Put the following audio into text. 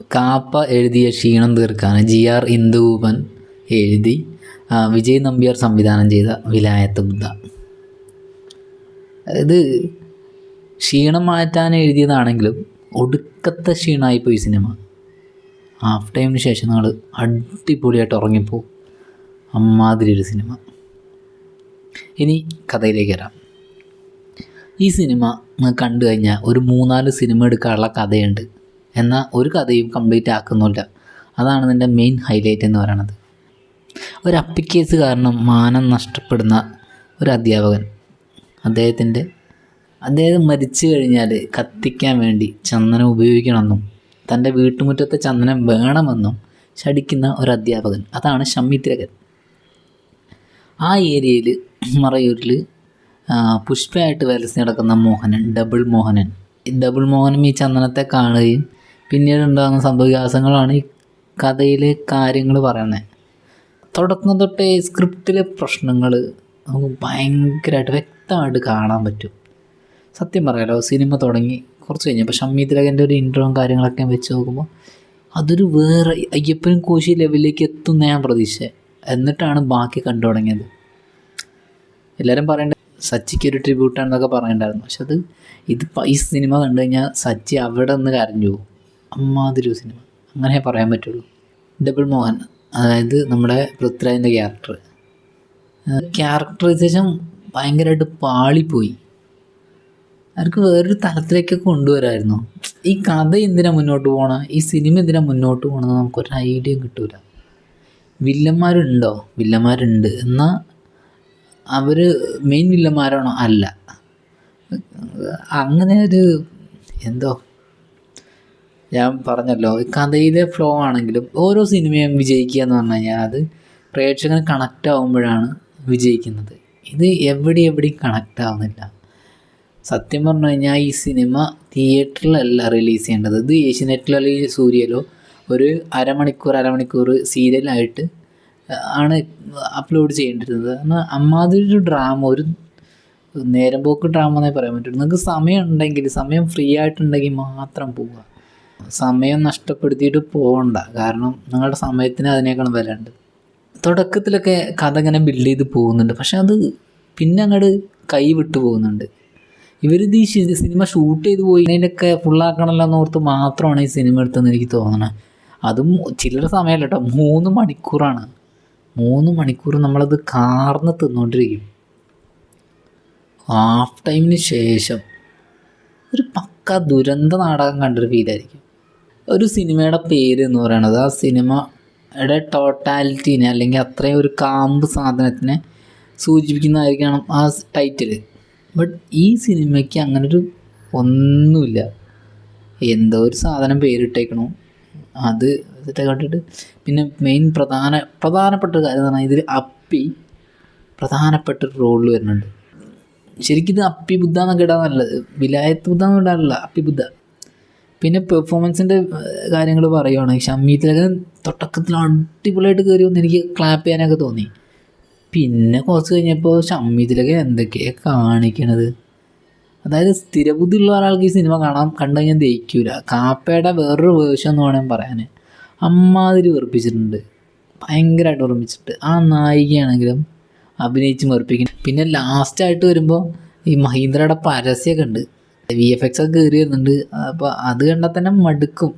കാപ്പ എഴുതിയ ക്ഷീണം തീർക്കാണ് G R ഇന്ദുപൻ എഴുതി വിജയ് നമ്പ്യാർ സംവിധാനം ചെയ്ത വിലായത്ത് ബുദ്ധ. ഇത് ക്ഷീണം മാറ്റാൻ എഴുതിയതാണെങ്കിലും ഒടുക്കത്തെ ക്ഷീണമായിപ്പോയി സിനിമ. ഹാഫ് ടൈമിന് ശേഷം നമ്മൾ അടിപൊളിയായിട്ട് ഉറങ്ങിപ്പോവും അമ്മാതിരി ഒരു സിനിമ. ഇനി കഥയിലേക്ക് വരാം. ഈ സിനിമ കണ്ടു കഴിഞ്ഞാൽ ഒരു മൂന്നാൽ സിനിമ എടുക്കാനുള്ള കഥയുണ്ട്. എന്നാൽ ഒരു കഥയും കംപ്ലീറ്റ് ആക്കുന്നില്ല. അതാണ് ഇതിന്റെ മെയിൻ ഹൈലൈറ്റ് എന്ന് പറയുന്നത് ഒരു അപ്പിക്കേസ് കാരണം മാനം നഷ്ടപ്പെടുന്ന ഒരു അധ്യാപകൻ. അദ്ദേഹത്തിന്റെ അദ്ദേഹം മരിച്ചു കഴിഞ്ഞാൽ കത്തിക്കാൻ വേണ്ടി ചന്ദനം ഉപയോഗിക്കണമെന്നും തന്റെ വീട്ടുമുറ്റത്തെ ചന്ദനം വേണമെന്നും ശടിക്കുന്ന ഒരു അധ്യാപകൻ. അതാണ് ശമിത്രകൻ. ആ ഏരിയയിൽ മറയൂരിൽ പുഷ്പയായിട്ട് വരച്ച് നടക്കുന്ന മോഹനൻ ഡബിൾ മോഹനൻ. ഈ ഡബിൾ മോഹനും ഈ ചന്ദനത്തെ കാണുകയും പിന്നീട് ഉണ്ടാകുന്ന സംഭവവികാസങ്ങളാണ് ഈ കഥയിലെ കാര്യങ്ങൾ പറയുന്നത് തുടക്കം തൊട്ടേ സ്ക്രിപ്റ്റിലെ പ്രശ്നങ്ങൾ നമുക്ക് ഭയങ്കരമായിട്ട് വ്യക്തമായിട്ട് കാണാൻ പറ്റും. സത്യം പറയാലോ സിനിമ തുടങ്ങി കുറച്ച് കഴിഞ്ഞപ്പോൾ ഷമ്മി തിലകന്റെ ഒരു ഇൻട്രോയും കാര്യങ്ങളൊക്കെ വെച്ച് നോക്കുമ്പോൾ അതൊരു വേറെ അയ്യപ്പനും കോശി ലെവലിലേക്ക് എത്തുന്ന ഞാൻ പ്രതീക്ഷ എന്നിട്ടാണ് ബാക്കി കണ്ടു തുടങ്ങിയത്. എല്ലാവരും പറയേണ്ടത് സച്ചിക്ക് ഒരു ട്രിബ്യൂട്ടാണെന്നൊക്കെ പറയണ്ടായിരുന്നു. പക്ഷെ അത് ഇത് ഈ സിനിമ കണ്ടു കഴിഞ്ഞാൽ സച്ചി അവിടെ നിന്ന് കരഞ്ഞു പോകും. അമ്മാതിരി സിനിമ. അങ്ങനെ പറയാൻ പറ്റുള്ളൂ. ഡബിൾ മോഹൻ അതായത് നമ്മുടെ പൃഥ്വിരാജിന്റെ ക്യാരക്ടർ ക്യാരക്ടറൈസേഷൻ ഭയങ്കരമായിട്ട് പാളിപ്പോയി. അവർക്ക് വേറൊരു തലത്തിലേക്ക് കൊണ്ടുവരായിരുന്നു. ഈ കഥ എന്തിനാ മുന്നോട്ട് പോകണം ഈ സിനിമ എന്തിനാ മുന്നോട്ട് പോകണമെന്ന് നമുക്കൊരു ഐഡിയ കിട്ടൂല. വില്ലന്മാരുണ്ടോ? വില്ലന്മാരുണ്ട്. എന്നാൽ അവർ മെയിൻ വില്ലന്മാരാണോ? അല്ല. അങ്ങനെ ഒരു എന്തോ ഞാൻ പറഞ്ഞല്ലോ കഥയിലെ ഫ്ലോ ആണെങ്കിലും ഓരോ സിനിമയും വിജയിക്കുക എന്ന് പറഞ്ഞു കഴിഞ്ഞാൽ അത് പ്രേക്ഷകന് കണക്റ്റ് ആകുമ്പോഴാണ് വിജയിക്കുന്നത്. ഇത് എവിടെ എവിടെയും കണക്റ്റ് ആവുന്നില്ല. സത്യം പറഞ്ഞു കഴിഞ്ഞാൽ ഈ സിനിമ തിയേറ്ററിലല്ല റിലീസ് ചെയ്യേണ്ടത്. ഇത് ഏഷ്യനെറ്റിലോ അല്ലെങ്കിൽ സൂര്യയിലോ ഒരു അരമണിക്കൂർ അരമണിക്കൂർ സീരിയലായിട്ട് ആണ് അപ്ലോഡ് ചെയ്യേണ്ടിരുന്നത്. കാരണം അമ്മാതിരി ഒരു ഡ്രാമ ഒരു നേരം പോക്ക് ഡ്രാമ എന്നേ പറയാൻ പറ്റുള്ളൂ. നിങ്ങൾക്ക് സമയം ഉണ്ടെങ്കിൽ സമയം ഫ്രീ ആയിട്ടുണ്ടെങ്കിൽ മാത്രം പോവുക. സമയം നഷ്ടപ്പെടുത്തിയിട്ട് പോകണ്ട കാരണം നിങ്ങളുടെ സമയത്തിന് അതിനേക്കാളും വില ഉണ്ട് തുടക്കത്തിലൊക്കെ കഥ ഇങ്ങനെ ബിൽഡ് ചെയ്ത് പോകുന്നുണ്ട്. പക്ഷെ അത് പിന്നെ അങ്ങോട്ട് കൈ വിട്ടു പോകുന്നുണ്ട്. ഇവരിത് ഈ സിനിമ ഷൂട്ട് ചെയ്ത് പോയി അതിന്റെയൊക്കെ ഫുള്ളാക്കണമല്ലോ എന്നോർത്ത് മാത്രമാണ് ഈ സിനിമ എടുത്തതെന്ന് എനിക്ക് തോന്നണത് അതും ചില്ലറ സമയമല്ല കേട്ടോ മൂന്ന് മണിക്കൂറാണ്. മൂന്ന് മണിക്കൂർ നമ്മളത് കാർന്ന് തിന്നുകൊണ്ടിരിക്കും ഹാഫ് ടൈമിന് ശേഷം. ഒരു പക്ക ദുരന്ത നാടകം കണ്ടൊരു ഫീലായിരിക്കും ഒരു സിനിമയുടെ പേര് എന്ന് പറയുന്നത് ആ സിനിമയുടെ ടോട്ടാലിറ്റീനെ അല്ലെങ്കിൽ അത്രയും ഒരു കാമ്പ് സാധനത്തിനെ സൂചിപ്പിക്കുന്നതായിരിക്കണം ആ ടൈറ്റിൽ ബട്ട് ഈ സിനിമയ്ക്ക് അങ്ങനൊരു ഒന്നുമില്ല. എന്തോ ഒരു സാധനം പേരിട്ടേക്കണു. അത് കണ്ടിട്ട് പിന്നെ മെയിൻ പ്രധാന പ്രധാനപ്പെട്ട ഒരു കാര്യം എന്ന് പറഞ്ഞാൽ ഇതിൽ അപ്പി പ്രധാനപ്പെട്ട ഒരു റോളിൽ വരുന്നുണ്ട്. ശരിക്കും ഇത് അപ്പി ബുദ്ധ എന്നൊക്കെ ഇടാൻ നല്ലത്. വിലായത്ത് ബുദ്ധ എന്ന് ഇടാനല്ല അപ്പി ബുദ്ധ പിന്നെ പെർഫോമൻസിന്റെ കാര്യങ്ങൾ പറയുവാണെങ്കിൽ ഷമ്മീത്തിലൊക്കെ തുടക്കത്തിൽ അടിപൊളിയായിട്ട് കയറി വന്ന് എനിക്ക് ക്ലാപ്പ് ചെയ്യാനൊക്കെ തോന്നി. പിന്നെ കുറച്ച് കഴിഞ്ഞപ്പോൾ ഷമ്മീത്തിലൊക്കെ എന്തൊക്കെയാണ് കാണിക്കണത്? അതായത് സ്ഥിരബുദ്ധിയുള്ള ഒരാൾക്ക് ഈ സിനിമ കാണാൻ കണ്ടു കഴിഞ്ഞാൽ ദഹിക്കൂല. കാപ്പയുടെ വേറൊരു വേർഷൻ എന്ന് വേണമെങ്കിൽ പറയാൻ അമ്മാതിരി വെറുപ്പിച്ചിട്ടുണ്ട്. ഭയങ്കരമായിട്ട് വെറുപ്പിച്ചിട്ട്. ആ നായികയാണെങ്കിലും അഭിനയിച്ച് വെറുപ്പിക്കും പിന്നെ ലാസ്റ്റായിട്ട് വരുമ്പോൾ ഈ മഹീന്ദ്രയുടെ പരസ്യമൊക്കെ ഉണ്ട്. വി എഫ് എക്സ് ഒക്കെ കയറി വരുന്നുണ്ട് അപ്പോൾ അത് കണ്ടാൽ തന്നെ മടുക്കും.